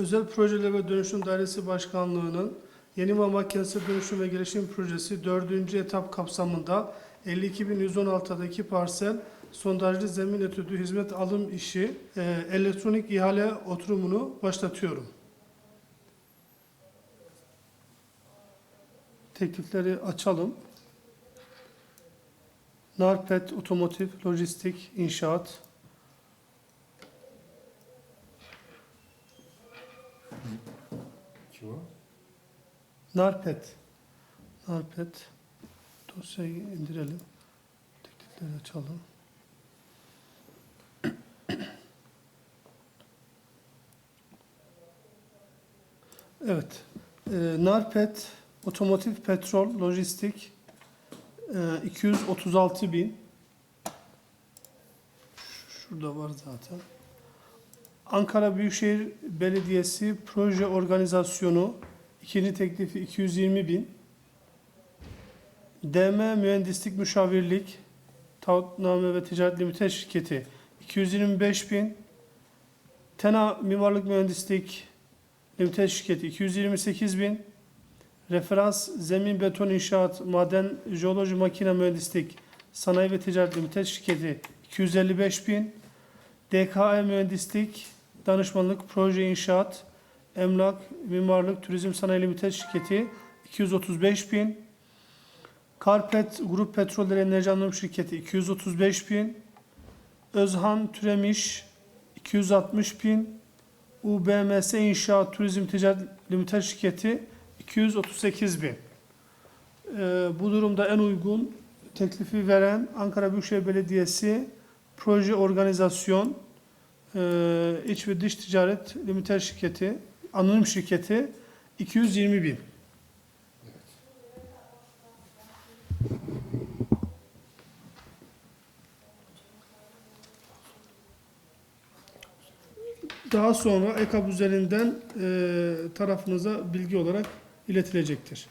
Özel Projeler ve Dönüşüm Dairesi Başkanlığı'nın Yeni Mama Kentsel Dönüşüm ve Gelişim Projesi 4. etap kapsamında 52.116'daki parsel sondajlı zemin etüdü hizmet alım işi e, elektronik ihale oturumunu başlatıyorum. Teklifleri açalım. Narpet, Otomotiv, Lojistik, İnşaat, O? Narpet. Narpet. Dosyayı indirelim. Teklifleri açalım. Evet. Ee, Narpet, otomotiv, petrol, lojistik e, 236 bin. Şurada var zaten. Ankara Büyükşehir Belediyesi proje organizasyonu ikinci teklifi 220 bin. DM Mühendislik Müşavirlik Taahhütname ve Ticaret Limited Şirketi 225 bin. Tena Mimarlık Mühendislik Limited Şirketi 228 bin. Referans Zemin Beton İnşaat Maden Jeoloji Makine Mühendislik Sanayi ve Ticaret Limited Şirketi 255 bin. DKE Mühendislik Danışmanlık Proje İnşaat Emlak Mimarlık Turizm Sanayi Limited Şirketi 235 bin. Karpet Grup Petroller Enerji Anonim Şirketi 235 bin. Özhan Türemiş 260 bin. UBMS İnşaat Turizm Ticaret Limited Şirketi 238 bin. Ee, bu durumda en uygun teklifi veren Ankara Büyükşehir Belediyesi Proje Organizasyon e, İç ve Dış Ticaret Limited Şirketi Anonim Şirketi 220 bin. Daha sonra EKAB üzerinden e, tarafınıza bilgi olarak iletilecektir.